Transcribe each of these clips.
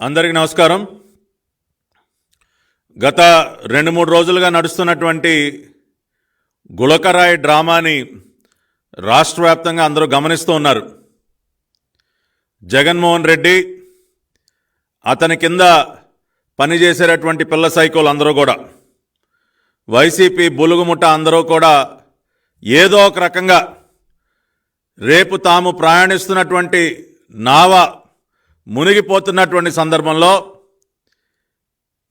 అందరికీ నమస్కారం. గత రెండు మూడు రోజులుగా నడుస్తున్నటువంటి గులకరాయి డ్రామాని రాష్ట్ర వ్యాప్తంగా అందరూ గమనిస్తూ ఉన్నారు. జగన్మోహన్ రెడ్డి అతని కింద పనిచేసేటటువంటి పిల్ల సైకోలు అందరూ కూడా వైసీపీ బులుగుముఠ అందరూ కూడా ఏదో ఒక రకంగా రేపు తాము ప్రయాణిస్తున్నటువంటి నావ మునిగిపోతున్నటువంటి సందర్భంలో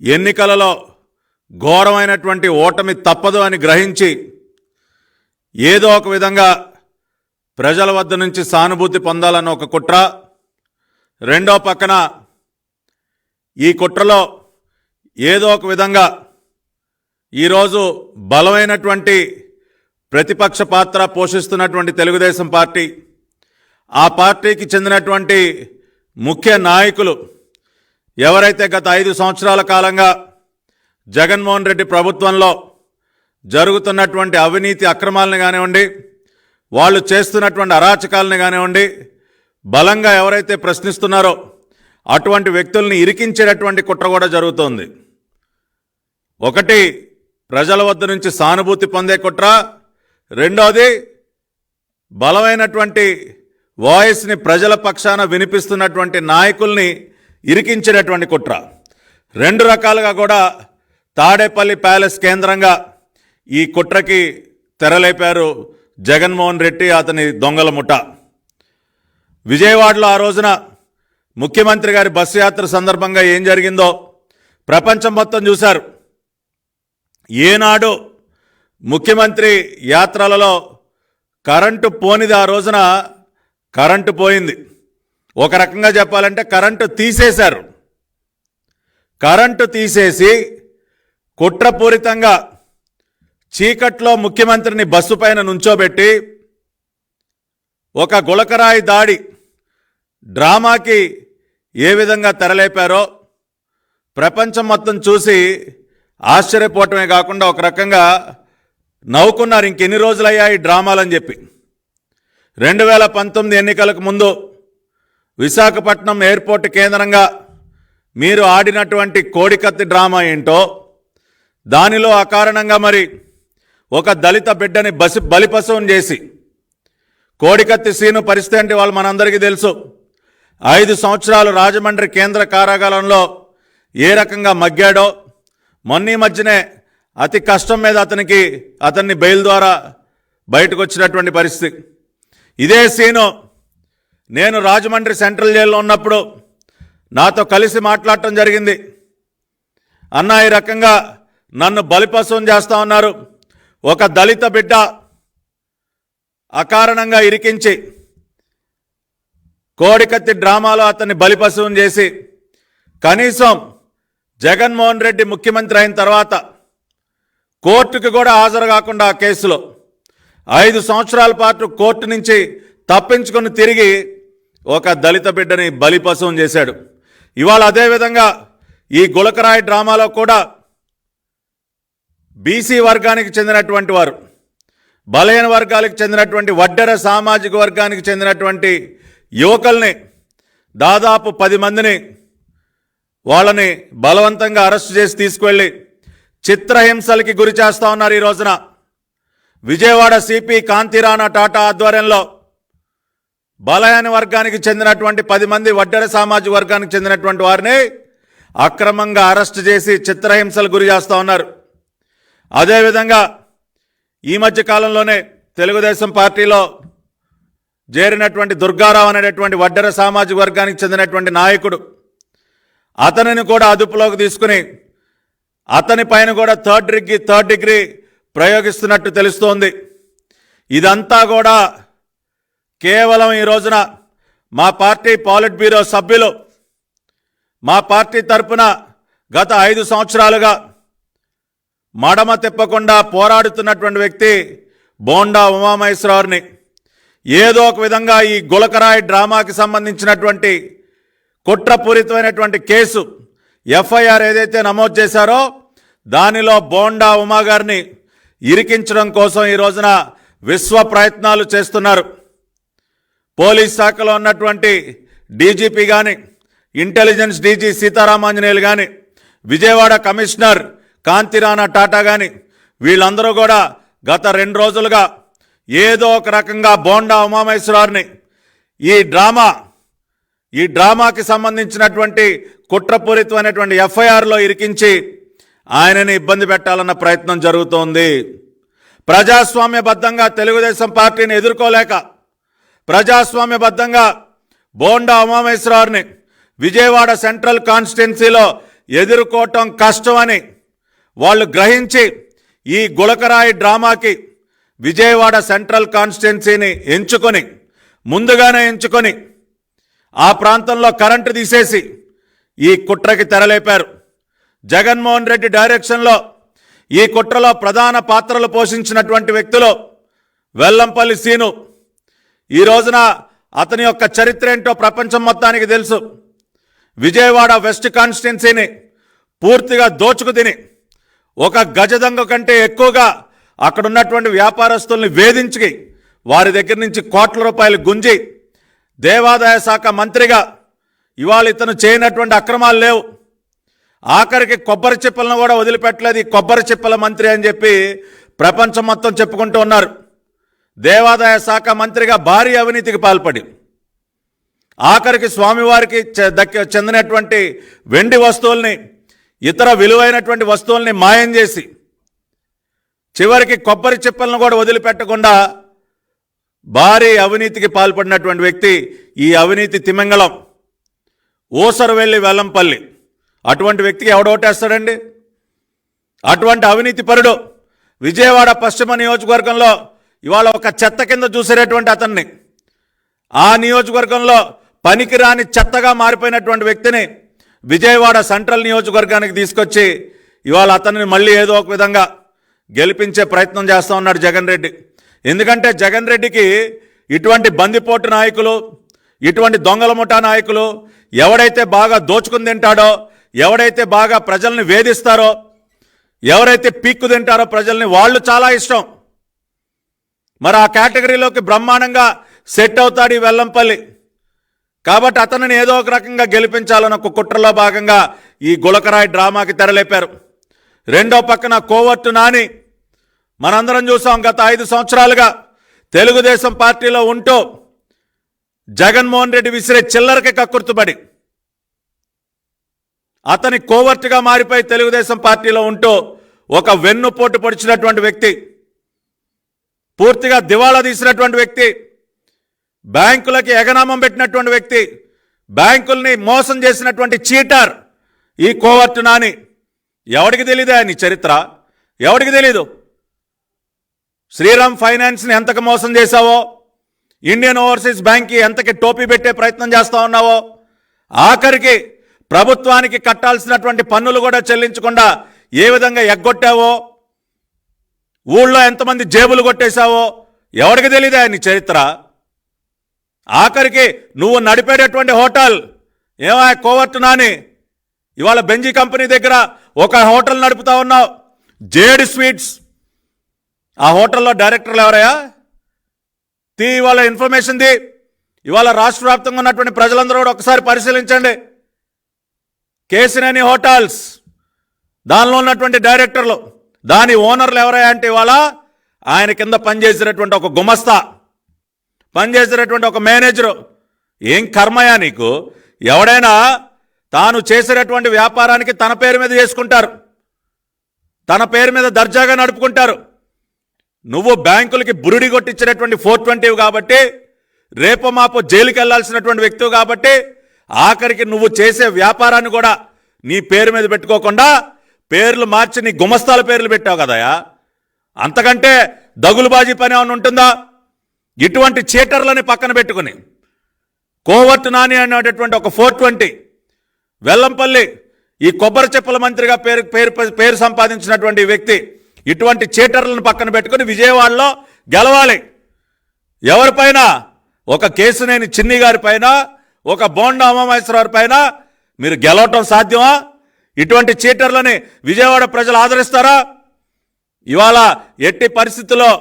ఎన్నికలలో ఘోరమైనటువంటి ఓటమి తప్పదు అని గ్రహించి ఏదో ఒక విధంగా ప్రజల వద్ద నుంచి సానుభూతి పొందాలన్న ఒక కుట్ర. రెండో పక్కన ఈ కుట్రలో ఏదో ఒక విధంగా ఈరోజు బలమైనటువంటి ప్రతిపక్ష పాత్ర పోషిస్తున్నటువంటి తెలుగుదేశం పార్టీ ఆ పార్టీకి చెందినటువంటి ముఖ్య నాయకులు ఎవరైతే గత ఐదు సంవత్సరాల కాలంగా జగన్మోహన్ రెడ్డి ప్రభుత్వంలో జరుగుతున్నటువంటి అవినీతి అక్రమాలను కానివ్వండి వాళ్ళు చేస్తున్నటువంటి అరాచకాలను కానివ్వండి బలంగా ఎవరైతే ప్రశ్నిస్తున్నారో అటువంటి వ్యక్తుల్ని ఇరికించేటటువంటి కుట్ర కూడా జరుగుతోంది. ఒకటి ప్రజల వద్ద నుంచి సానుభూతి పొందే కుట్ర. రెండోది బలమైనటువంటి వాయిస్ని ప్రజల పక్షాన వినిపిస్తున్నటువంటి నాయకుల్ని ఇరికించినటువంటి కుట్ర. రెండు రకాలుగా కూడా తాడేపల్లి ప్యాలెస్ కేంద్రంగా ఈ కుట్రకి తెరలేపారు జగన్మోహన్ రెడ్డి అతని దొంగల ముఠ. విజయవాడలో ఆ రోజున ముఖ్యమంత్రి గారి బస్సు యాత్ర సందర్భంగా ఏం జరిగిందో ప్రపంచం మొత్తం చూశారు. ఏనాడు ముఖ్యమంత్రి యాత్రలలో కరెంటు పోనిది ఆ రోజున కరెంటు పోయింది. ఒక రకంగా చెప్పాలంటే కరెంటు తీసేశారు. కరెంటు తీసేసి కుట్రపూరితంగా చీకట్లో ముఖ్యమంత్రిని బస్సు పైన నుంచోబెట్టి ఒక గులకరాయి దాడి డ్రామాకి ఏ విధంగా తెరలేపారో ప్రపంచం మొత్తం చూసి ఆశ్చర్యపోవటమే కాకుండా ఒక రకంగా నవ్వుకున్నారు. ఇంకెన్ని రోజులయ్యా ఈ డ్రామాలని చెప్పి. రెండు వేల పంతొమ్మిది ఎన్నికలకు ముందు విశాఖపట్నం ఎయిర్పోర్ట్ కేంద్రంగా మీరు ఆడినటువంటి కోడికత్తి డ్రామా ఏంటో దానిలో అకారణంగా మరి ఒక దళిత బిడ్డని బసి బలిపశువం చేసి కోడికత్తి సీను పరిస్థితి అంటే వాళ్ళు మనందరికీ తెలుసు. ఐదు సంవత్సరాలు రాజమండ్రి కేంద్ర కారాగారంలో ఏ రకంగా మగ్గాడో మొన్న మధ్యనే అతి కష్టం మీద అతనికి అతన్ని బెయిల్ ద్వారా బయటకు వచ్చినటువంటి పరిస్థితి. ఇదే సీను. నేను రాజమండ్రి సెంట్రల్ జైల్లో ఉన్నప్పుడు నాతో కలిసి మాట్లాడటం జరిగింది. అన్న ఈ రకంగా నన్ను బలిపశువం చేస్తా ఉన్నారు. ఒక దళిత బిడ్డ అకారణంగా ఇరికించి కోడికత్తి డ్రామాలో అతన్ని బలిపశువం చేసి కనీసం జగన్మోహన్ రెడ్డి ముఖ్యమంత్రి అయిన తర్వాత కోర్టుకు కూడా హాజరు కాకుండా ఆ కేసులో ఐదు సంవత్సరాల పాటు కోర్టు నుంచి తప్పించుకొని తిరిగి ఒక దళిత బిడ్డని బలిపశువం చేశాడు. ఇవాళ అదేవిధంగా ఈ గులకరాయి డ్రామాలో కూడా బీసీ వర్గానికి చెందినటువంటి వారు బలహీన వర్గాలకు చెందినటువంటి వడ్డెర సామాజిక వర్గానికి చెందినటువంటి యువకుల్ని దాదాపు పది మందిని వాళ్ళని బలవంతంగా అరెస్ట్ చేసి తీసుకువెళ్ళి చిత్రహింసలకి గురి చేస్తా ఉన్నారు ఈ రోజున. విజయవాడ సిపి కాంతిరాణా టాటా ఆధ్వర్యంలో బలయాని వర్గానికి చెందినటువంటి పది మంది వడ్డెర సామాజిక వర్గానికి చెందినటువంటి వారిని అక్రమంగా అరెస్ట్ చేసి చిత్రహింసలు గురి చేస్తా ఉన్నారు. అదేవిధంగా ఈ మధ్య కాలంలోనే తెలుగుదేశం పార్టీలో చేరినటువంటి దుర్గారావు అనేటటువంటి వడ్డెర సామాజిక వర్గానికి చెందినటువంటి నాయకుడు. అతనిని కూడా అదుపులోకి తీసుకుని అతని పైన కూడా థర్డ్ డిగ్రీ థర్డ్ డిగ్రీ ప్రయోగిస్తున్నట్టు తెలుస్తోంది. ఇదంతా కూడా కేవలం ఈ రోజున మా పార్టీ పాలిట్ బ్యూరో సభ్యులు మా పార్టీ తరపున గత ఐదు సంవత్సరాలుగా మడమ తిప్పకుండా పోరాడుతున్నటువంటి వ్యక్తి బోండా ఉమామహేశ్వరరావుని. ఏదో ఒక విధంగా ఈ గులకరాయి డ్రామాకి సంబంధించినటువంటి కుట్రపూరితమైనటువంటి కేసు ఎఫ్ఐఆర్ ఏదైతే నమోదు చేశారో దానిలో బోండా ఉమా గారిని ఇరికించడం కోసం ఈ రోజున విశ్వ ప్రయత్నాలు చేస్తున్నారు. పోలీస్ శాఖలో ఉన్నటువంటి డీజీపీ కానీ ఇంటెలిజెన్స్ డీజీ సీతారామాంజనేయులు కానీ విజయవాడ కమిషనర్ కాంతిరాణా టాటా కానీ వీళ్ళందరూ కూడా గత రెండు రోజులుగా ఏదో ఒక రకంగా బోండా ఉమామేశ్వరారిని ఈ డ్రామా ఈ డ్రామాకి సంబంధించినటువంటి కుట్రపూరితమైనటువంటి ఎఫ్ఐఆర్లో ఇరికించి ఆయనని ఇబ్బంది పెట్టాలన్న ప్రయత్నం జరుగుతోంది. ప్రజాస్వామ్యబద్ధంగా తెలుగుదేశం పార్టీని ఎదుర్కోలేక ప్రజాస్వామ్యబద్ధంగా బోండా ఉమామేశ్వరారిని విజయవాడ సెంట్రల్ కాన్స్టిట్యున్సీలో ఎదుర్కోవటం కష్టమని వాళ్ళు గ్రహించి ఈ గులకరాయి డ్రామాకి విజయవాడ సెంట్రల్ కాన్స్టిట్యున్సీని ఎంచుకొని ముందుగానే ఎంచుకొని ఆ ప్రాంతంలో కరెంటు తీసేసి ఈ కుట్రకి తెరలేపారు. జగన్మోహన్ రెడ్డి డైరెక్షన్లో ఈ కుట్రలో ప్రధాన పాత్రలు పోషించినటువంటి వ్యక్తులు వెల్లంపల్లి సీను. ఈ రోజున అతని యొక్క చరిత్ర ఏంటో ప్రపంచం మొత్తానికి తెలుసు. విజయవాడ వెస్ట్ కాన్స్టిట్యున్సీని పూర్తిగా దోచుకు తిని ఒక గజదంగ కంటే ఎక్కువగా అక్కడ ఉన్నటువంటి వ్యాపారస్తుల్ని వేధించి వారి దగ్గర నుంచి కోట్ల రూపాయలు గుంజి దేవాదాయ శాఖ మంత్రిగా ఇవాళ ఇతను చేయనటువంటి అక్రమాలు లేవు. ఆఖరికి కొబ్బరి చిప్పలను కూడా వదిలిపెట్టలేదు ఈ కొబ్బరి చిప్పల మంత్రి అని చెప్పి ప్రపంచం మొత్తం చెప్పుకుంటూ ఉన్నారు. దేవాదాయ శాఖ మంత్రిగా భారీ అవినీతికి పాల్పడి ఆఖరికి స్వామివారికి చె- దక్కి చెందినటువంటి వెండి వస్తువుల్ని ఇతర విలువైనటువంటి వస్తువుల్ని మాయం చేసి చివరికి కొబ్బరి చిప్పలను కూడా వదిలిపెట్టకుండా భారీ అవినీతికి పాల్పడినటువంటి వ్యక్తి ఈ అవినీతి తిమింగళం ఊసరవెల్లి వెల్లంపల్లి. అటువంటి వ్యక్తికి ఎవడోటేస్తాడండి అటువంటి అవినీతి పరుడు విజయవాడ పశ్చిమ నియోజకవర్గంలో ఇవాళ ఒక చెత్త కింద చూసేటటువంటి అతన్ని. ఆ నియోజకవర్గంలో పనికిరాని చెత్తగా మారిపోయినటువంటి వ్యక్తిని విజయవాడ సెంట్రల్ నియోజకవర్గానికి తీసుకొచ్చి ఇవాళ అతన్ని మళ్ళీ ఏదో ఒక విధంగా గెలిపించే ప్రయత్నం చేస్తూ ఉన్నాడు జగన్ రెడ్డి. ఎందుకంటే జగన్ రెడ్డికి ఇటువంటి బందిపోటు నాయకులు ఇటువంటి దొంగల ముఠా నాయకులు ఎవడైతే బాగా దోచుకుని తింటాడో ఎవడైతే బాగా ప్రజల్ని వేధిస్తారో ఎవరైతే పీక్కు తింటారో ప్రజల్ని వాళ్ళు చాలా ఇష్టం. మరి ఆ కేటగిరీలోకి బ్రహ్మాండంగా సెట్ అవుతాడు ఈ వెల్లంపల్లి. కాబట్టి అతనిని ఏదో ఒక రకంగా గెలిపించాలన్న ఒక కుట్రలో భాగంగా ఈ గులకరాయి డ్రామాకి తెరలేపారు. రెండో పక్కన కోవర్టు నాని. మనందరం చూసాం గత ఐదు సంవత్సరాలుగా తెలుగుదేశం పార్టీలో ఉంటూ జగన్మోహన్ రెడ్డి విసిరే చిల్లరకి కక్కుర్తుపడి అతని కోవర్ట్గా మారిపోయి తెలుగుదేశం పార్టీలో ఉంటూ ఒక వెన్నుపోటు పొడిచినటువంటి వ్యక్తి పూర్తిగా దివాళా తీసినటువంటి వ్యక్తి బ్యాంకులకి ఎగనామం పెట్టినటువంటి వ్యక్తి బ్యాంకుల్ని మోసం చేసినటువంటి చీటర్ ఈ కోవర్టు నాని. ఎవడికి తెలియదే నీ చరిత్ర? ఎవడికి తెలీదు? శ్రీరామ్ ఫైనాన్స్ని ఎంతకు మోసం చేశావో? ఇండియన్ ఓవర్సీస్ బ్యాంక్కి ఎంతకి టోపీ పెట్టే ప్రయత్నం చేస్తా ఉన్నావో? ఆఖరికి ప్రభుత్వానికి కట్టాల్సినటువంటి పన్నులు కూడా చెల్లించకుండా ఏ విధంగా ఎగ్గొట్టావో ఊళ్ళో ఎంతమంది జేబులు కొట్టేశావో ఎవరికి తెలియదా నీ చరిత్ర? ఆఖరికి నువ్వు నడిపేటటువంటి హోటల్ ఏమా కోవర్టు నాని ఇవాళ బెంజీ కంపెనీ దగ్గర ఒక హోటల్ నడుపుతా ఉన్నావు జేడ్ స్వీట్స్. ఆ హోటల్లో డైరెక్టర్లు ఎవరయ్యా? తీ ఇవాళ ఇన్ఫర్మేషన్ ది ఇవాళ రాష్ట్ర వ్యాప్తంగా ఉన్నటువంటి ప్రజలందరూ కూడా ఒకసారి పరిశీలించండి. కేసినేని హోటల్స్ దానిలో ఉన్నటువంటి డైరెక్టర్లు దాని ఓనర్లు ఎవరయ్యా అంటే ఇవాళ ఆయన కింద పనిచేసినటువంటి ఒక గుమస్తా పనిచేసినటువంటి ఒక మేనేజరు. ఏం కర్మయా నీకు? ఎవడైనా తాను చేసినటువంటి వ్యాపారానికి తన పేరు మీద చేసుకుంటారు తన పేరు మీద దర్జాగా నడుపుకుంటారు. నువ్వు బ్యాంకులకి బురుడి కొట్టించినటువంటి ఫోర్ ట్వంటీవి కాబట్టి రేపు మాపు జైలుకి వెళ్ళాల్సినటువంటి వ్యక్తివి కాబట్టి ఆఖరికి నువ్వు చేసే వ్యాపారాన్ని కూడా నీ పేరు మీద పెట్టుకోకుండా పేర్లు మార్చి నీ గుమస్తాల పేర్లు పెట్టావు కదయా అంతకంటే దగులుబాజీ పని ఏమైనా ఉంటుందా? ఇటువంటి చీటర్లని పక్కన పెట్టుకుని. కోవర్ట్ నాని అనేటటువంటి ఒక ఫోర్ ట్వంటీ. వెల్లంపల్లి ఈ కొబ్బరి చెప్పుల మంత్రిగా పేరు పేరు పేరు సంపాదించినటువంటి వ్యక్తి ఇటువంటి చీటర్లను పక్కన పెట్టుకుని విజయవాడలో గెలవాలి. ఎవరిపైన? ఒక కేసునేని చిన్ని గారి పైన ఒక బోండా ఉమామహేశ్వరరావు పైన మీరు గెలవటం సాధ్యమా? ఇటువంటి చీటర్లని విజయవాడ ప్రజలు ఆదరిస్తారా? ఇవాళ ఎట్టి పరిస్థితుల్లో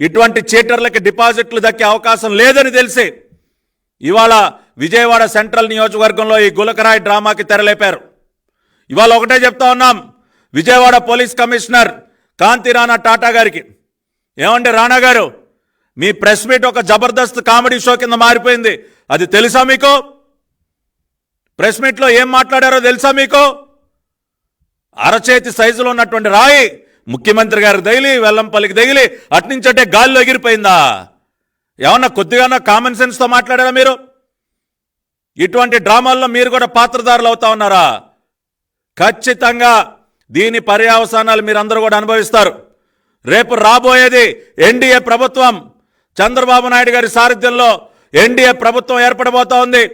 ఇటువంటి చీటర్లకి డిపాజిట్లు దక్కే అవకాశం లేదని తెలిసి ఇవాళ విజయవాడ సెంట్రల్ నియోజకవర్గంలో ఈ గులకరాయి డ్రామాకి తెరలేపారు. ఇవాళ ఒకటే చెప్తా ఉన్నాం విజయవాడ పోలీస్ కమిషనర్ కాంతి రాణా టాటా గారికి. ఏమండి రాణా గారు? మీ ప్రెస్ మీట్ ఒక జబర్దస్త్ కామెడీ షో కింద మారిపోయింది. అది తెలుసా మీకు? ప్రెస్ మీట్లో ఏం మాట్లాడారో తెలుసా మీకు? అరచేతి సైజులో ఉన్నటువంటి రాయి ముఖ్యమంత్రి గారికి తగిలి వెల్లంపల్లికి తగిలి అట్నుంచంటే గాల్లో ఎగిరిపోయిందా? ఏమన్నా కొద్దిగానో కామన్ సెన్స్తో మాట్లాడారా మీరు? ఇటువంటి డ్రామాల్లో మీరు కూడా పాత్రదారులు అవుతా ఉన్నారా? ఖచ్చితంగా దీని పర్యావసానాలు మీరందరూ కూడా అనుభవిస్తారు. రేపు రాబోయేది ఎన్డీఏ ప్రభుత్వం. చంద్రబాబు నాయుడు గారి సారథ్యంలో ఎన్డీఏ ప్రభుత్వం ఏర్పడబోతా ఉంది.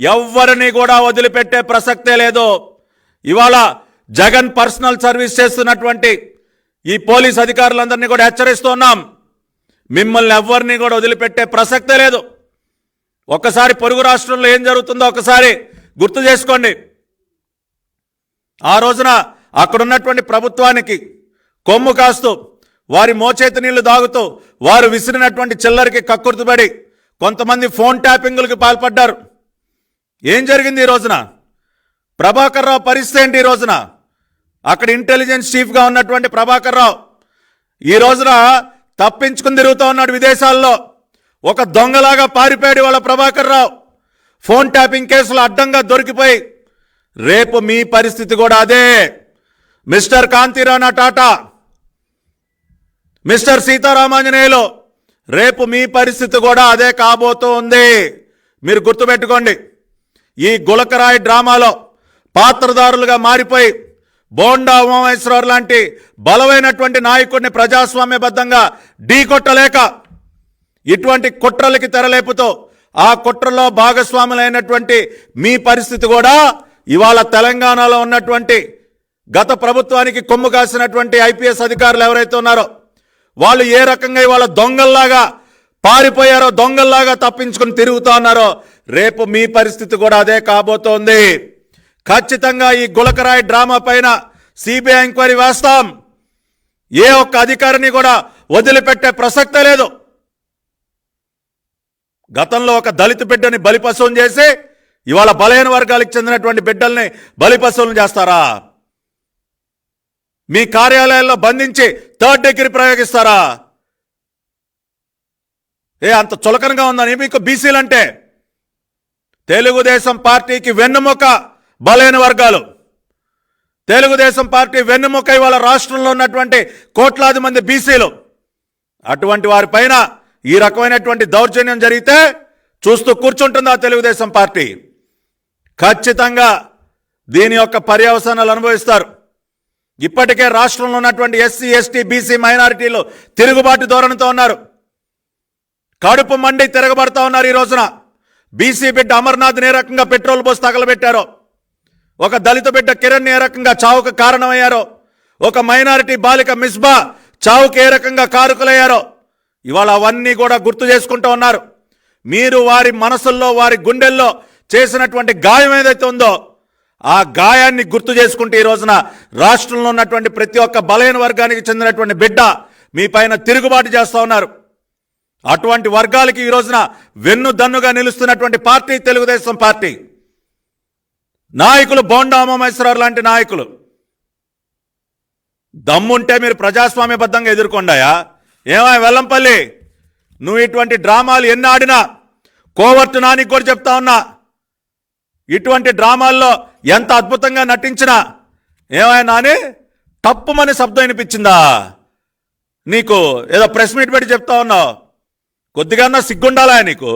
ఎవ్వరిని కూడా వదిలిపెట్టే ప్రసక్తే లేదు. ఇవాళ జగన్ పర్సనల్ సర్వీస్ చేస్తున్నటువంటి ఈ పోలీస్ అధికారులందరినీ కూడా హెచ్చరిస్తున్నాం మిమ్మల్ని ఎవ్వరిని కూడా వదిలిపెట్టే ప్రసక్తే లేదు. ఒక్కసారి పొరుగు రాష్ట్రంలో ఏం జరుగుతుందో ఒకసారి గుర్తు చేసుకోండి. ఆ రోజున అక్కడున్నటువంటి ప్రభుత్వానికి కొమ్ము కాస్తూ వారి మోచేతి నీళ్ళు దాగుతూ వారు విసిరినటువంటి చిల్లరికి కక్కుర్తుపడి కొంతమంది ఫోన్ ట్యాపింగులకు పాల్పడ్డారు. ఏం జరిగింది ఈ రోజున? ప్రభాకర్ రావు పరిస్థితి ఏంటి ఈ రోజున? అక్కడ ఇంటెలిజెన్స్ చీఫ్గా ఉన్నటువంటి ప్రభాకర్ రావు ఈ రోజున తప్పించుకుని తిరుగుతూ ఉన్నాడు విదేశాల్లో. ఒక దొంగలాగా పారిపోయాడు వాళ్ళ ప్రభాకర్ రావు. ఫోన్ ట్యాపింగ్ కేసులు అడ్డంగా దొరికిపోయి రేపు మీ పరిస్థితి కూడా అదే. మిస్టర్ కాంతిరాణా టాటా మిస్టర్ సీతారామాంజనేయులు రేపు మీ పరిస్థితి కూడా అదే కాబోతూ ఉంది మీరు గుర్తుపెట్టుకోండి. ఈ గులకరాయి డ్రామాలో పాత్రదారులుగా మారిపోయి బోండా ఉమామేశ్వరరావు లాంటి బలమైనటువంటి నాయకుడిని ప్రజాస్వామ్యబద్ధంగా ఢీకొట్టలేక ఇటువంటి కుట్రలకి తెరలేపుతో ఆ కుట్రలో భాగస్వాములైనటువంటి మీ పరిస్థితి కూడా ఇవాళ తెలంగాణలో ఉన్నటువంటి గత ప్రభుత్వానికి కొమ్ము కాసినటువంటి ఐపీఎస్ అధికారులు ఎవరైతే ఉన్నారో వాళ్ళు ఏ రకంగా ఇవాళ దొంగల్లాగా పారిపోయారో దొంగల్లాగా తప్పించుకుని తిరుగుతా ఉన్నారో రేపు మీ పరిస్థితి కూడా అదే కాబోతోంది. ఖచ్చితంగా ఈ గులకరాయి డ్రామా పైన సిబిఐ ఎంక్వైరీ వేస్తాం. ఏ ఒక్క అధికారిని కూడా వదిలిపెట్టే ప్రసక్తే లేదు. గతంలో ఒక దళిత బిడ్డని బలిపశువుని చేసి ఇవాళ బలహీన వర్గాలకు చెందినటువంటి బిడ్డల్ని బలిపశువులను చేస్తారా? మీ కార్యాలయాల్లో బంధించి థర్డ్ డిగ్రీ ప్రయోగిస్తారా? ఏ అంత చులకనగా ఉందని మీకు బీసీలంటే తెలుగుదేశం పార్టీకి వెన్నుముక బలైన వర్గాలు. తెలుగుదేశం పార్టీ వెన్నుముక ఇవాళ రాష్ట్రంలో ఉన్నటువంటి కోట్లాది మంది బీసీలు. అటువంటి వారిపైన ఈ రకమైనటువంటి దౌర్జన్యం జరిగితే చూస్తూ కూర్చుంటుందా తెలుగుదేశం పార్టీ? ఖచ్చితంగా దీని యొక్క పర్యవసానాలు అనుభవిస్తారు. ఇప్పటికే రాష్ట్రంలో ఉన్నటువంటి ఎస్సీ ఎస్టీ బీసీ మైనారిటీలు తిరుగుబాటు ధోరణితో ఉన్నారు. కడుపు మండి తిరగబడతా ఉన్నారు ఈ రోజున. బీసీ బిడ్డ అమర్నాథ్ని ఏ రకంగా పెట్రోల్ పోసి తగలబెట్టారో? ఒక దళిత బిడ్డ కిరణ్ ఏ రకంగా చావుకు కారణమయ్యారో? ఒక మైనారిటీ బాలిక మిస్బా చావుకు ఏ రకంగా కారుకులయ్యారో? ఇవాళ అవన్నీ కూడా గుర్తు చేసుకుంటూ ఉన్నారు. మీరు వారి మనసుల్లో వారి గుండెల్లో చేసినటువంటి గాయం ఏదైతే ఉందో ఆ గాయాన్ని గుర్తు చేసుకుంటే ఈ రోజున రాష్ట్రంలో ఉన్నటువంటి ప్రతి ఒక్క బలహీన వర్గానికి చెందినటువంటి బిడ్డ మీ పైన తిరుగుబాటు చేస్తూ ఉన్నారు. అటువంటి వర్గాలకి ఈ రోజున వెన్ను దన్నుగా నిలుస్తున్నటువంటి పార్టీ తెలుగుదేశం పార్టీ. నాయకులు బోండా ఉమామేశ్వరరావు లాంటి నాయకులు. దమ్ముంటే మీరు ప్రజాస్వామ్యబద్ధంగా ఎదుర్కొండాయా ఏమా వెల్లంపల్లి నువ్వు ఇటువంటి డ్రామాలు ఎన్ని ఆడినా కోవర్టు నానికి కూడా చెప్తా ఉన్నా ఇటువంటి డ్రామాల్లో ఎంత అద్భుతంగా నటించినా ఏమైనా నాని తప్పుమని శబ్దం వినిపించిందా? నీకు ఏదో ప్రెస్ మీట్ పెట్టి చెప్తా ఉన్నావు. కొద్దిగా సిగ్గుండాలా నీకు?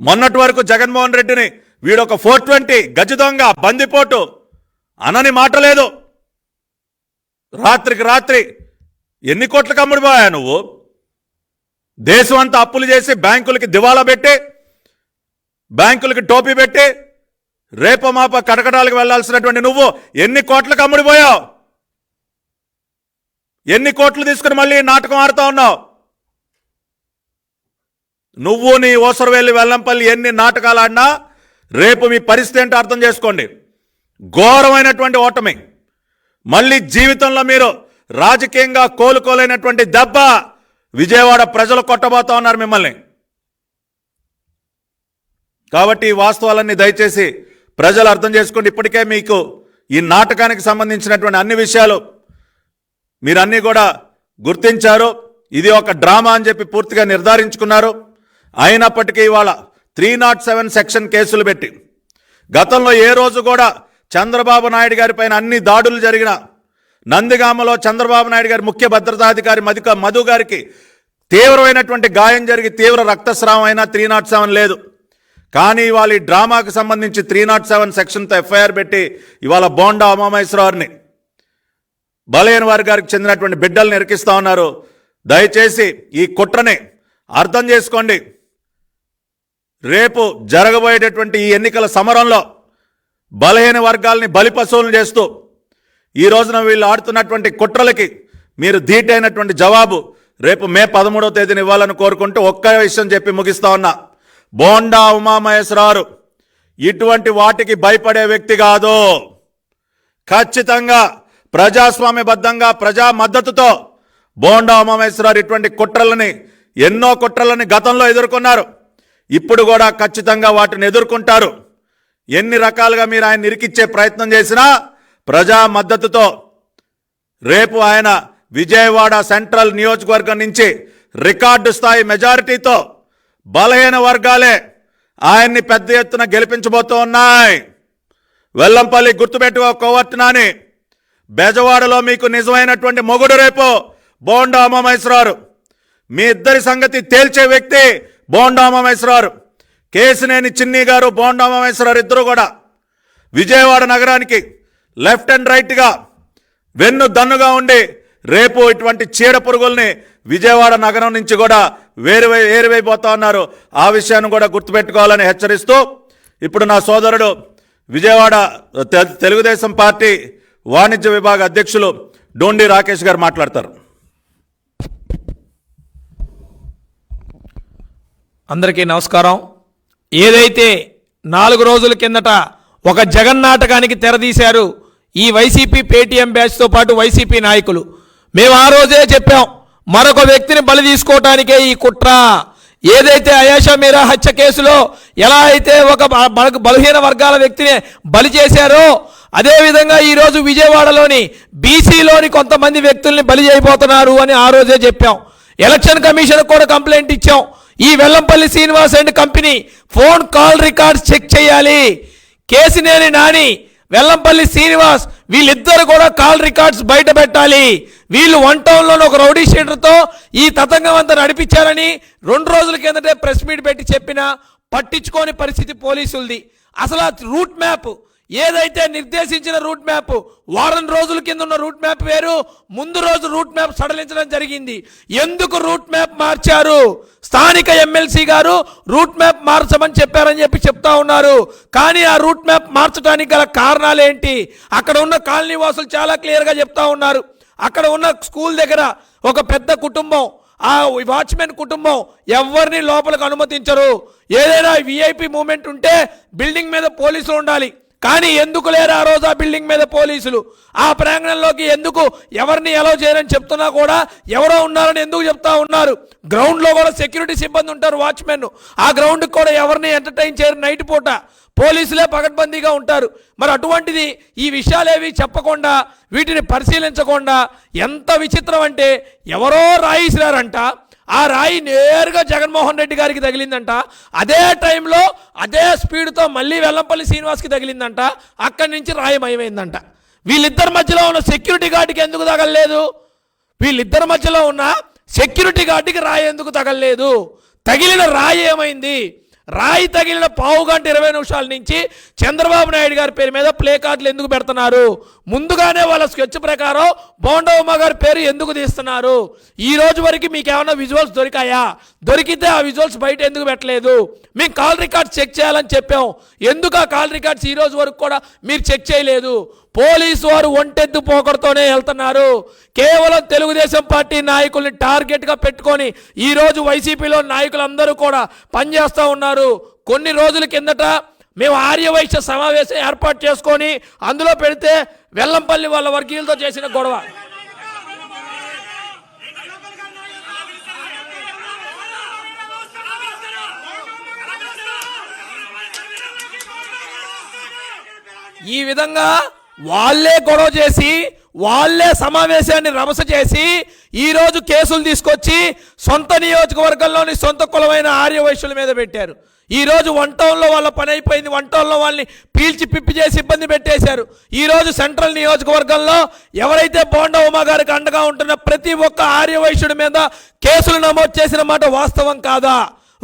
మొన్నటి వరకు జగన్మోహన్ రెడ్డిని వీడొక ఫోర్ ట్వంటీ గజ దొంగ బందిపోటు అనని మాట లేదు. రాత్రికి రాత్రి ఎన్ని కోట్లకు అమ్ముడిపోయా నువ్వు? దేశం అంతా అప్పులు చేసి బ్యాంకులకి దివాలా పెట్టి బ్యాంకులకి టోపీ పెట్టి రేప మాప కటకటాలకు వెళ్ళాల్సినటువంటి నువ్వు ఎన్ని కోట్లకు అమ్ముడిపోయావు? ఎన్ని కోట్లు తీసుకుని మళ్ళీ నాటకం ఆడుతా ఉన్నావు? నువ్వు నీ ఓసరవేలి వెల్లంపల్లి ఎన్ని నాటకాలు ఆడినా రేపు మీ పరిస్థితి ఏంటో అర్థం చేసుకోండి. ఘోరమైనటువంటి ఓటమి. మళ్ళీ జీవితంలో మీరు రాజకీయంగా కోలుకోలేనటువంటి దెబ్బ విజయవాడ ప్రజలు కొట్టబోతా ఉన్నారు మిమ్మల్ని. కాబట్టి ఈ వాస్తవాలన్నీ దయచేసి ప్రజలు అర్థం చేసుకోండి. ఇప్పటికే మీకు ఈ నాటకానికి సంబంధించినటువంటి అన్ని విషయాలు మీరన్నీ కూడా గుర్తించారు. ఇది ఒక డ్రామా అని చెప్పి పూర్తిగా నిర్ధారించుకున్నారు. అయినప్పటికీ ఇవాళ త్రీ నాట్ సెవెన్ సెక్షన్ కేసులు పెట్టి గతంలో ఏ రోజు కూడా చంద్రబాబు నాయుడు గారి పైన అన్ని దాడులు జరిగిన నందిగామలో చంద్రబాబు నాయుడు గారి ముఖ్య భద్రతాధికారి మధుక మధు గారికి తీవ్రమైనటువంటి గాయం జరిగి తీవ్ర రక్తస్రావం అయినా త్రీ నాట్ సెవెన్ లేదు. కానీ ఇవాళ ఈ డ్రామాకు సంబంధించి త్రీ నాట్ సెవెన్ సెక్షన్తో ఎఫ్ఐఆర్ పెట్టి ఇవాళ బోండా ఉమామహేశ్వరరావుని బలైన వారి గారికి చెందినటువంటి బిడ్డల్ని ఎరికిస్తా ఉన్నారు. దయచేసి ఈ కుట్రని అర్థం చేసుకోండి. రేపు జరగబోయేటటువంటి ఈ ఎన్నికల సమరంలో బలహీన వర్గాల్ని బలిపశువులను చేస్తూ ఈ రోజున వీళ్ళు ఆడుతున్నటువంటి కుట్రలకి మీరు ధీటైనటువంటి జవాబు రేపు మే పదమూడవ తేదీని ఇవ్వాలని కోరుకుంటూ ఒక్క విషయం చెప్పి ముగిస్తా ఉన్నా. బోండా ఉమామహేశ్వరరావు ఇటువంటి వాటికి భయపడే వ్యక్తి కాదు. ఖచ్చితంగా ప్రజాస్వామ్యబద్ధంగా ప్రజా మద్దతుతో బోండా ఉమామహేశ్వరరావు ఇటువంటి కుట్రలని ఎన్నో కుట్రలని గతంలో ఎదుర్కొన్నారు. ఇప్పుడు కూడా ఖచ్చితంగా వాటిని ఎదుర్కొంటారు. ఎన్ని రకాలుగా మీరు ఆయన ఇరికిచ్చే ప్రయత్నం చేసినా ప్రజా మద్దతుతో రేపు ఆయన విజయవాడ సెంట్రల్ నియోజకవర్గం నుంచి రికార్డు స్థాయి మెజారిటీతో బలహీన వర్గాలే ఆయన్ని పెద్ద ఎత్తున గెలిపించబోతూ ఉన్నాయి. వెల్లంపల్లి గుర్తుపెట్టుకో కోవర్ట్ బెజవాడలో మీకు నిజమైనటువంటి మొగుడు రేపు బోండా అమ్మ మీ ఇద్దరి సంగతి తేల్చే వ్యక్తి బోండా ఉమామహేశ్వరరావు కేసినేని చిన్ని గారు బోండా ఉమామహేశ్వరరావు ఇద్దరు కూడా విజయవాడ నగరానికి లెఫ్ట్ అండ్ రైట్గా వెన్ను దన్నుగా ఉండి రేపు ఇటువంటి చీడ పురుగుల్ని విజయవాడ నగరం నుంచి కూడా వేరు ఏరువైపోతా ఉన్నారు. ఆ విషయాన్ని కూడా గుర్తుపెట్టుకోవాలని హెచ్చరిస్తూ ఇప్పుడు నా సోదరుడు విజయవాడ తెలుగుదేశం పార్టీ వాణిజ్య విభాగ అధ్యక్షులు డోండి రాకేష్ గారు మాట్లాడతారు. అందరికీ నమస్కారం. ఏదైతే నాలుగు రోజుల కిందట ఒక జగన్నాటకానికి తెరదీశారు ఈ వైసీపీ పేటీఎం బ్యాచ్తో పాటు వైసీపీ నాయకులు. మేము ఆ రోజే చెప్పాం మరొక వ్యక్తిని బలి తీసుకోవటానికే ఈ కుట్ర. ఏదైతే అయాషా మీరా హత్య కేసులో ఎలా అయితే ఒక బలహీన వర్గాల వ్యక్తిని బలి చేశారో అదేవిధంగా ఈరోజు విజయవాడలోని బీసీలోని కొంతమంది వ్యక్తుల్ని బలి చేయబోతున్నారు అని ఆ రోజే చెప్పాం. ఎలక్షన్ కమిషన్ కూడా కంప్లైంట్ ఇచ్చాం. ఈ Vellampalli Srinivas and company phone call records check చేయాలి. కేసినేని నాని వెల్లంపల్లి శ్రీనివాస్ వీళ్ళిద్దరు కూడా కాల్ రికార్డ్స్ బయట పెట్టాలి. వీళ్ళు వన్ టౌన్లోని ఒక రౌడీ షీటర్తో ఈ తతంగం అంతా నడిపించారని రెండు రోజుల కిందటే ప్రెస్ మీట్ పెట్టి చెప్పిన పట్టించుకోని పరిస్థితి పోలీసులది. అసలు ఆ రూట్ మ్యాప్ ఏదైతే నిర్దేశించిన రూట్ మ్యాప్ వారం రోజుల కింద ఉన్న రూట్ మ్యాప్ వేరు ముందు రోజు రూట్ మ్యాప్ సడలించడం జరిగింది. ఎందుకు రూట్ మ్యాప్ మార్చారు? స్థానిక ఎమ్మెల్సీ గారు రూట్ మ్యాప్ మార్చమని చెప్పారని చెప్పి చెప్తా ఉన్నారు. కానీ ఆ రూట్ మ్యాప్ మార్చడానికి గల కారణాలు ఏంటి? అక్కడ ఉన్న కాలనీ వాసులు చాలా క్లియర్గా చెప్తా ఉన్నారు. అక్కడ ఉన్న స్కూల్ దగ్గర ఒక పెద్ద కుటుంబం ఆ వాచ్మెన్ కుటుంబం ఎవరిని లోపలికి అనుమతించరు. ఏదైనా విఐపి మూమెంట్ ఉంటే బిల్డింగ్ మీద పోలీసులు ఉండాలి. కానీ ఎందుకు లేరు ఆ రోజు ఆ బిల్డింగ్ మీద పోలీసులు? ఆ ప్రాంగణంలోకి ఎందుకు ఎవరిని ఎలా చేయరని చెప్తున్నా కూడా ఎవరో ఉన్నారని ఎందుకు చెప్తా ఉన్నారు? గ్రౌండ్లో కూడా సెక్యూరిటీ సిబ్బంది ఉంటారు వాచ్మెన్ ఆ గ్రౌండ్కి కూడా ఎవరిని ఎంటర్టైన్ చేయరు నైట్ పూట. పోలీసులే పగడ్బందీగా ఉంటారు. మరి అటువంటిది ఈ విషయాలేవి చెప్పకుండా వీటిని పరిశీలించకుండా ఎంత విచిత్రం అంటే ఎవరో రాయిసినారంట. ఆ రాయి నేరుగా జగన్మోహన్ రెడ్డి గారికి తగిలిందంట. అదే టైంలో అదే స్పీడ్తో మళ్ళీ వెల్లంపల్లి శ్రీనివాస్కి తగిలిందంట. అక్కడి నుంచి రాయి మయమైందంట. వీళ్ళిద్దరి మధ్యలో ఉన్న సెక్యూరిటీ గార్డుకి ఎందుకు తగలలేదు? వీళ్ళిద్దరి మధ్యలో ఉన్న సెక్యూరిటీ గార్డుకి రాయి ఎందుకు తగలలేదు? తగిలిన రాయి ఏమైంది? రాయి తగిలిన పావు గంట ఇరవై నిమిషాల నుంచి చంద్రబాబు నాయుడు గారి పేరు మీద ప్లే కార్డులు ఎందుకు పెడుతున్నారు? ముందుగానే వాళ్ళ స్కెచ్ ప్రకారం బోండవమ్మ గారి పేరు ఎందుకు తీస్తున్నారు? ఈ రోజు వరకు మీకు ఏమైనా విజువల్స్ దొరికాయా? దొరికితే ఆ విజువల్స్ బయట ఎందుకు పెట్టలేదు? మేము కాల్ రికార్డ్స్ చెక్ చేయాలని చెప్పాం. ఎందుకు ఆ కాల్ రికార్డ్స్ ఈ రోజు వరకు కూడా మీరు చెక్ చేయలేదు? పోలీసు వారు ఒంటెద్దు పోకడతోనే వెళ్తున్నారు. కేవలం తెలుగుదేశం పార్టీ నాయకుల్ని టార్గెట్గా పెట్టుకొని ఈరోజు వైసీపీలో నాయకులందరూ కూడా పనిచేస్తూ ఉన్నారు. కొన్ని రోజుల కిందట మేము ఆర్యవైశ్య సమావేశం ఏర్పాటు చేసుకొని అందులో పెడితే వెల్లంపల్లి వాళ్ళ వర్గీయులతో చేసిన గొడవ. ఈ విధంగా వాళ్ళే గొడవ చేసి వాళ్ళే సమావేశాన్ని రమస చేసి ఈరోజు కేసులు తీసుకొచ్చి సొంత నియోజకవర్గంలోని సొంత కులమైన ఆర్యవైశ్యుల మీద పెట్టారు. ఈరోజు వన్ టౌన్లో వాళ్ళ పని అయిపోయింది. వన్ టౌన్లో వాళ్ళని పీల్చి పిప్పి చేసి ఇబ్బంది పెట్టేశారు. ఈరోజు సెంట్రల్ నియోజకవర్గంలో ఎవరైతే బోండా ఉమా గారికి అండగా ఉంటున్న ప్రతి ఒక్క ఆర్యవైశ్యుడి మీద కేసులు నమోదు చేసిన మాట వాస్తవం కాదా?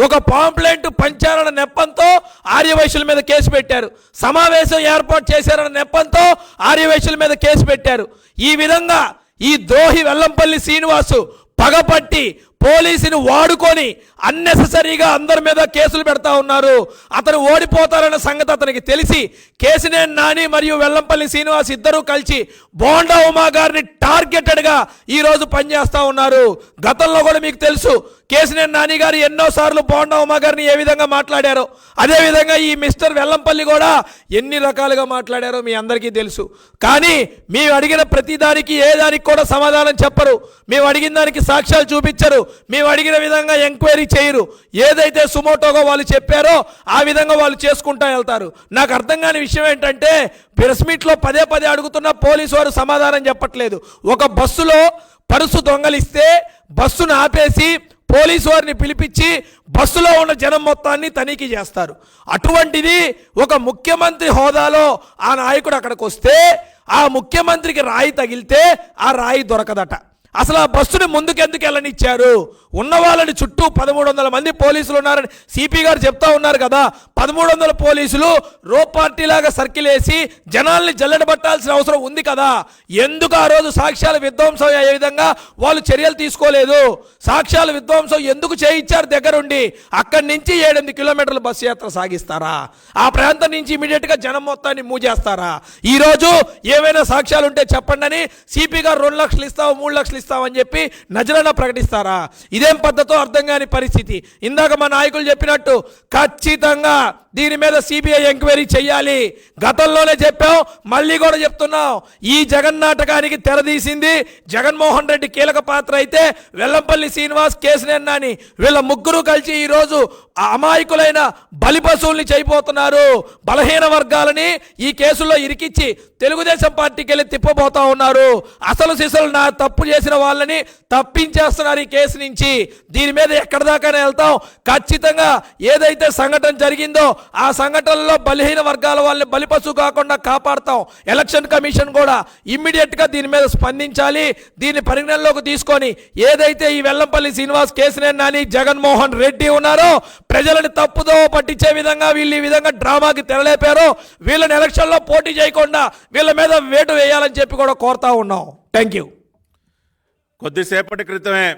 ఒక పాంప్లెంట్ పంచారన్న నెప్పంతో ఆర్యవైశ్యుల మీద కేసు పెట్టారు. సమావేశం ఏర్పాటు చేశారన్న నెప్పంతో ఆర్యవైశ్యుల మీద కేసు పెట్టారు. ఈ విధంగా ఈ ద్రోహి వెల్లంపల్లి శ్రీనివాసు పగపట్టి పోలీసుని వాడుకొని అన్నెసరీగా అందరి మీద కేసులు పెడతా ఉన్నారు. అతను ఓడిపోతారన్న సంగతి అతనికి తెలిసి కేసినేని నాని మరియు వెల్లంపల్లి శ్రీనివాస్ ఇద్దరూ కలిసి బోండా ఉమా గారిని టార్గెటెడ్గా ఈరోజు పనిచేస్తూ ఉన్నారు. గతంలో కూడా మీకు తెలుసు కేసినేని నాని గారు ఎన్నోసార్లు బోండా ఉమా గారిని ఏ విధంగా మాట్లాడారో అదేవిధంగా ఈ మిస్టర్ వెల్లంపల్లి కూడా ఎన్ని రకాలుగా మాట్లాడారో మీ అందరికీ తెలుసు. కానీ మేము అడిగిన ప్రతి దానికి ఏ దానికి కూడా సమాధానం చెప్పరు. మేము అడిగిన దానికి సాక్ష్యాలు చూపించరు. మేము అడిగిన విధంగా ఎంక్వైరీ చేయరు. ఏదైతే సుమోటోగా వాళ్ళు చెప్పారో ఆ విధంగా వాళ్ళు చేసుకుంటా వెళ్తారు. నాకు అర్థం కాని విషయం ఏంటంటే ప్రెస్ మీట్లో పదే పదే అడుగుతున్న పోలీసు వారు సమాధానం చెప్పట్లేదు. ఒక బస్సులో పరుసు దొంగలిస్తే బస్సును ఆపేసి పోలీసు వారిని పిలిపించి బస్సులో ఉన్న జనం మొత్తాన్ని తనిఖీ చేస్తారు. అటువంటిది ఒక ముఖ్యమంత్రి హోదాలో ఆ నాయకుడు అక్కడికి వస్తే ఆ ముఖ్యమంత్రికి రాయి తగిలితే ఆ రాయి దొరకదట. అసలు ఆ బస్సుని ముందుకెందుకు వెళ్ళనిచ్చారు? ఉన్న వాళ్ళని చుట్టూ పదమూడు వందల మంది పోలీసులు ఉన్నారని సిపి గారు చెప్తా ఉన్నారు కదా. పదమూడు వందల పోలీసులు రో పార్టీలాగా సర్కిల్ వేసి జనాల్ని జల్లెడబట్టాల్సిన అవసరం ఉంది కదా. ఎందుకు ఆ రోజు సాక్ష్యాలు విధ్వంసం అయ్యే విధంగా వాళ్ళు చర్యలు తీసుకోలేదు? సాక్ష్యాలు విధ్వంసం ఎందుకు చేయించారు దగ్గరుండి? అక్కడి నుంచి ఏడెనిమిది కిలోమీటర్ల బస్సు యాత్ర సాగిస్తారా? ఆ ప్రాంతం నుంచి ఇమీడియట్గా జనం మొత్తాన్ని మూజేస్తారా? ఈరోజు ఈ రోజు సాక్ష్యాలు ఉంటే చెప్పండి అని సిపి గారు రెండు లక్షలు ఇస్తావు మూడు లక్షలు ఇస్తామని చెప్పి నజరన ప్రకటిస్తారా? ఇదేం పద్ధతో అర్థం కాని పరిస్థితి. ఇందాక మా నాయకులు చెప్పినట్టు ఖచ్చితంగా దీని మీద సిబిఐ ఎంక్వైరీ చేయాలి గతంలోనే చెప్పాం మళ్ళీ కూడా చెప్తున్నాం. ఈ జగన్ నాటకానికి తెరదీసింది జగన్మోహన్ రెడ్డి కీలక పాత్ర అయితే వెల్లంపల్లి శ్రీనివాస్ కేసినేని నాని వీళ్ళ ముగ్గురు కలిసి ఈరోజు అమాయకులైన బలి పశువుల్ని చేయబోతున్నారు. బలహీన వర్గాలని ఈ కేసుల్లో ఇరికిచ్చి తెలుగుదేశం పార్టీకి వెళ్ళి తిప్పబోతా ఉన్నారు. అసలు సిసలు నా తప్పు చేసిన వాళ్ళని తప్పించేస్తున్నారు ఈ కేసు నుంచి. దీని మీద ఎక్కడి దాకానే వెళ్తాం. ఖచ్చితంగా ఏదైతే సంఘటన జరిగిందో ఆ సంఘటనలో బలహీన వర్గాల వాళ్ళని బలిపశు కాకుండా కాపాడతాం. ఎలక్షన్ కమిషన్ కూడా ఇమ్మీడియట్గా దీని మీద స్పందించాలి. దీన్ని పరిగణనలోకి తీసుకొని ఏదైతే ఈ వెల్లంపల్లి శ్రీనివాస్ కేసినేని నాని జగన్మోహన్ రెడ్డి ఉన్నారో ప్రజలని తప్పుదో పట్టించే విధంగా వీళ్ళు ఈ విధంగా డ్రామాకి తెరలేపారో. వీళ్ళని ఎలక్షన్లో పోటీ చేయకుండా వీళ్ళ మీద వేటు వేయాలని చెప్పి కూడా కోరుతా ఉన్నాం. థ్యాంక్ యూ కొద్దిసేపటి క్రితమే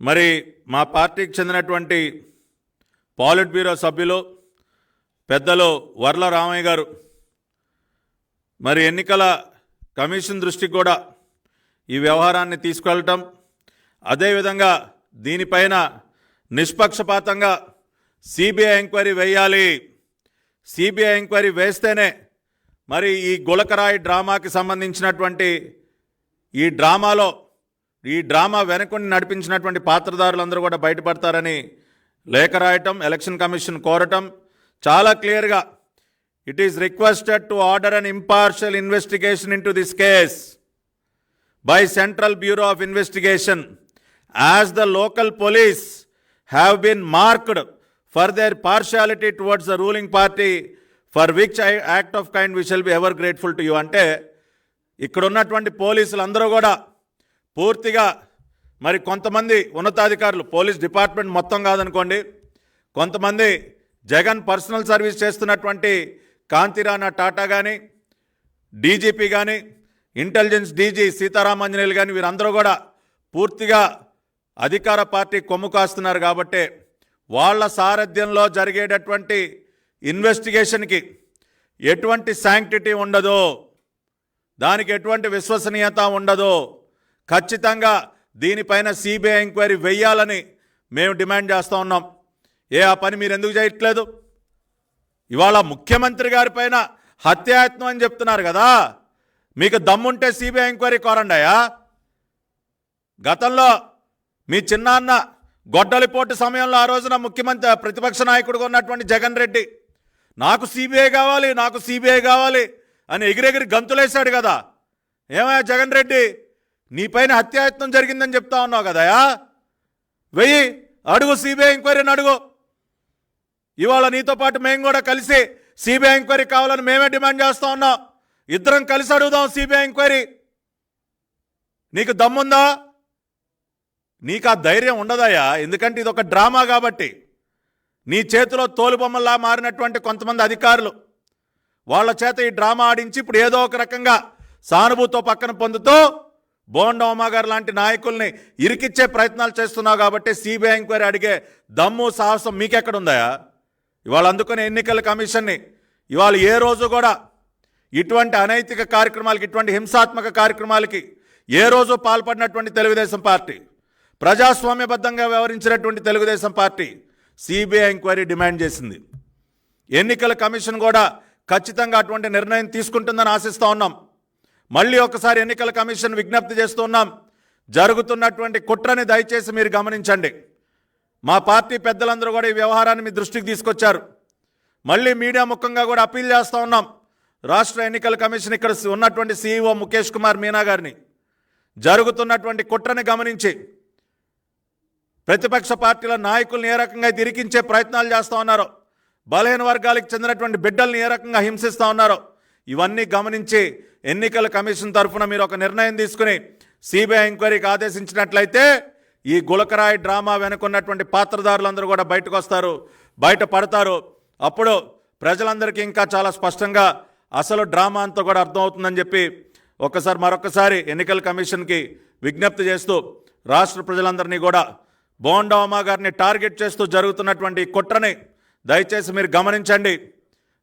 మరి మా పార్టీకి చెందినటువంటి పాలిట్ బ్యూరో సభ్యులు పెద్దలు వర్ల రామయ్య గారు. మరి ఎన్నికల కమిషన్ దృష్టికి కూడా ఈ వ్యవహారాన్ని తీసుకెళ్ళటం అదేవిధంగా దీనిపైన నిష్పక్షపాతంగా సిబిఐ ఎంక్వైరీ వేయాలి. సిబిఐ ఎంక్వైరీ వేస్తేనే మరి ఈ గులకరాయి డ్రామాకి సంబంధించినటువంటి ఈ డ్రామాలో ఈ డ్రామా వెనకుండి నడిపించినటువంటి పాత్రదారులందరూ కూడా బయటపడతారని లేఖ రాయటం ఎలక్షన్ కమిషన్ కోరటం చాలా క్లియర్గా it is requested to order an impartial investigation in this case by central bureau of investigation as the local police have been marked for their partiality towards the ruling party for which I act of kind we shall be ever grateful to you అంటే ఇక్కడున్నటువంటి పోలీసులు అందరూ కూడా పూర్తిగా మరి కొంతమంది ఉన్నతాధికారులు police department మొత్తం కాదనుకోండి. కొంతమంది జగన్ పర్సనల్ సర్వీస్ చేస్తున్నటువంటి కాంతిరాణా టాటా కానీ డీజీపీ కానీ ఇంటెలిజెన్స్ డీజీ సీతారామాంజనేయులు కానీ వీరందరూ కూడా పూర్తిగా అధికార పార్టీ కొమ్ము కాస్తున్నారు కాబట్టి వాళ్ళ సారథ్యంలో జరిగేటటువంటి ఇన్వెస్టిగేషన్కి ఎటువంటి శాంక్టిటీ ఉండదు దానికి ఎటువంటి విశ్వసనీయత ఉండదు ఖచ్చితంగా దీనిపైన సిబిఐ ఎంక్వైరీ వెయ్యాలని మేము డిమాండ్ చేస్తూ ఉన్నాం. ఏ ఆ పని మీరు ఎందుకు చేయట్లేదు? ఇవాళ ముఖ్యమంత్రి గారి పైన హత్యాయత్నం అని చెప్తున్నారు కదా. మీకు దమ్ముంటే సిబిఐ ఎంక్వైరీ కోరండాయా? గతంలో మీ చిన్నాన్న గొడ్డలిపోటు సమయంలో ఆ రోజున ముఖ్యమంత్రి ప్రతిపక్ష నాయకుడుగా ఉన్నటువంటి జగన్ రెడ్డి నాకు సిబిఐ కావాలి నాకు సిబిఐ కావాలి అని ఎగిరెగిరి గంతులేశాడు కదా. ఏమయ్యా జగన్ రెడ్డి? నీపైన హత్యాయత్నం జరిగిందని చెప్తా ఉన్నావు కదయా వెయ్యి అడుగు సిబిఐ ఎంక్వైరీని అడుగు. ఇవాళ నీతో పాటు మేము కూడా కలిసి సిబిఐ ఎంక్వైరీ కావాలని మేమే డిమాండ్ చేస్తా ఉన్నాం. ఇద్దరం కలిసి అడుగుదాం సిబిఐ ఎంక్వైరీ. నీకు దమ్ముందా? నీకు ఆ ధైర్యం ఉండదయ్యా ఎందుకంటే ఇది ఒక డ్రామా కాబట్టి. నీ చేతిలో తోలుబొమ్మల్లా మారినటువంటి కొంతమంది అధికారులు. వాళ్ళ చేత ఈ డ్రామా ఆడించి ఇప్పుడు ఏదో ఒక రకంగా సానుభూతితో పక్కన పొందుతూ బోండా గారు లాంటి నాయకుల్ని ఇరికిచ్చే ప్రయత్నాలు చేస్తున్నావు కాబట్టి సిబిఐ ఎంక్వైరీ అడిగే దమ్ము సాహసం మీకెక్కడుందయా ఇవాళ అందుకునే ఎన్నికల కమిషన్ని ఇవాళ ఏ రోజు కూడా ఇటువంటి అనైతిక కార్యక్రమాలకి ఇటువంటి హింసాత్మక కార్యక్రమాలకి ఏ రోజు పాల్పడినటువంటి తెలుగుదేశం పార్టీ ప్రజాస్వామ్యబద్ధంగా వ్యవహరించినటువంటి Telugu Desam party CBI enquiry demand చేసింది. ఎన్నికల కమిషన్ కూడా ఖచ్చితంగా అటువంటి నిర్ణయం తీసుకుంటుందని ఆశిస్తూ ఉన్నాం. మళ్ళీ ఒకసారి ఎన్నికల కమిషన్ విజ్ఞప్తి చేస్తున్నాం. జరుగుతున్నటువంటి కుట్రని దయచేసి మీరు గమనించండి. మా పార్టీ పెద్దలందరూ కూడా ఈ వ్యవహారాన్ని మీ దృష్టికి తీసుకొచ్చారు. మళ్ళీ మీడియా ముఖంగా కూడా అప్పీల్ చేస్తూ ఉన్నాం. రాష్ట్ర ఎన్నికల కమిషన్ ఇక్కడ ఉన్నటువంటి సీఈఓ ముఖేష్ కుమార్ మీనా గారిని. జరుగుతున్నటువంటి కుట్రని గమనించి ప్రతిపక్ష పార్టీల నాయకులను ఏ రకంగా అయితే ప్రయత్నాలు చేస్తూ ఉన్నారో బలహీన వర్గాలకు చెందినటువంటి బిడ్డల్ని ఏ రకంగా హింసిస్తూ ఉన్నారో ఇవన్నీ గమనించి ఎన్నికల కమిషన్ తరఫున మీరు ఒక నిర్ణయం తీసుకుని సిబిఐ ఎంక్వైరీకి ఆదేశించినట్లయితే ఈ గులకరాయి డ్రామా వెనుకున్నటువంటి పాత్రదారులందరూ కూడా బయటకు వస్తారు బయట పడతారు. అప్పుడు ప్రజలందరికీ ఇంకా చాలా స్పష్టంగా అసలు డ్రామా అంతా కూడా అర్థమవుతుందని చెప్పి ఒక్కసారి మరొకసారి ఎన్నికల కమిషన్కి విజ్ఞప్తి చేస్తూ రాష్ట్ర ప్రజలందరినీ కూడా బోండామా గారిని టార్గెట్ చేస్తూ జరుగుతున్నటువంటి కుట్రని దయచేసి మీరు గమనించండి.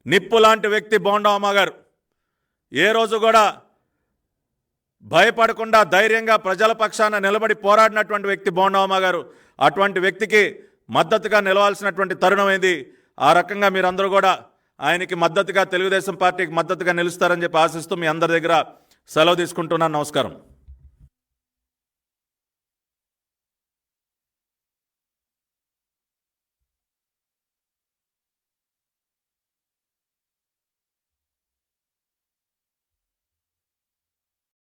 నిప్పు లాంటి వ్యక్తి బోండామా గారు. ఏ రోజు కూడా భయపడకుండా ధైర్యంగా ప్రజల పక్షాన నిలబడి పోరాడినటువంటి వ్యక్తి బోండవమ్మ గారు అటువంటి వ్యక్తికి మద్దతుగా నిలవాల్సినటువంటి తరుణం ఏంది? ఆ రకంగా మీరందరూ కూడా ఆయనకి మద్దతుగా తెలుగుదేశం పార్టీకి మద్దతుగా నిలుస్తారని చెప్పి ఆశిస్తూ మీ అందరి దగ్గర సెలవు తీసుకుంటున్నాను. నమస్కారం.